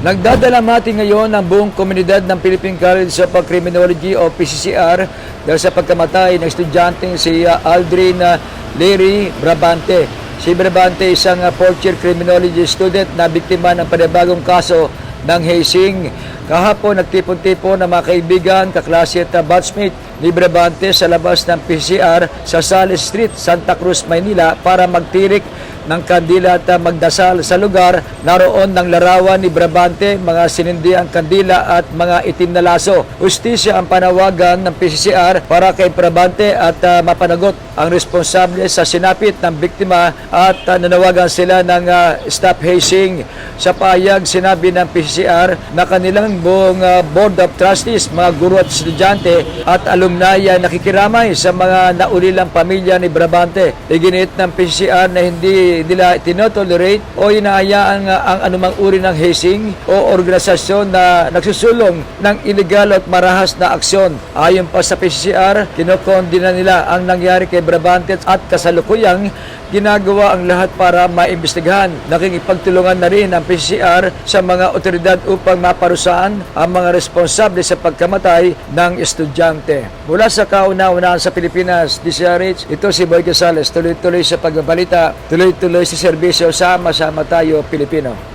Nagdadalamati ngayon ang buong komunidad ng Philippine College of Criminology o PCCR dahil sa pagkamatay ng estudyanteng si uh, Aldrin uh, Leary Brabante. Si Brabante isang uh, fourth year criminology student na biktima ng panibagong kaso ng hazing. Kahapon nagtipon-tipon ng mga kaibigan, kaklase at batchmate ni Brabante sa labas ng PCCR sa Sales Street, Santa Cruz, Maynila para magtirik ng kandila at magdasal sa lugar. Naroon ng larawan ni Brabante, mga sinindi ang kandila at mga itim na laso. Ustisya ang panawagan ng PCCR para kay Brabante at uh, mapanagot ang responsable sa sinapit ng biktima at uh, nanawagan sila ng uh, stop hazing. Sa payag, sinabi ng PCCR na kanilang buong uh, Board of Trustees, mga guro at estudyante at alumni ay nakikiramay sa mga naulilang pamilya ni Brabante. Iginit ng PCCR na hindi nila tinotolerate o inaayaan ang anumang uri ng hazing o organisasyon na nagsusulong ng illegal at marahas na aksyon. Ayon pa sa PCCR, kinokondina nila ang nangyari kay Brabante at kasalukuyang ginagawa ang lahat para maimbestigahan. Nakikipagtulungan na rin ang PCCR sa mga otoridad upang maparusahan ang mga responsable sa pagkamatay ng estudyante. Mula sa kauna-unahan sa Pilipinas, DCRH, ito si Boy Casales, tuloy-tuloy sa pagbabalita, tuloy-tuloy sa serbisyo, sama-sama tayo Pilipino.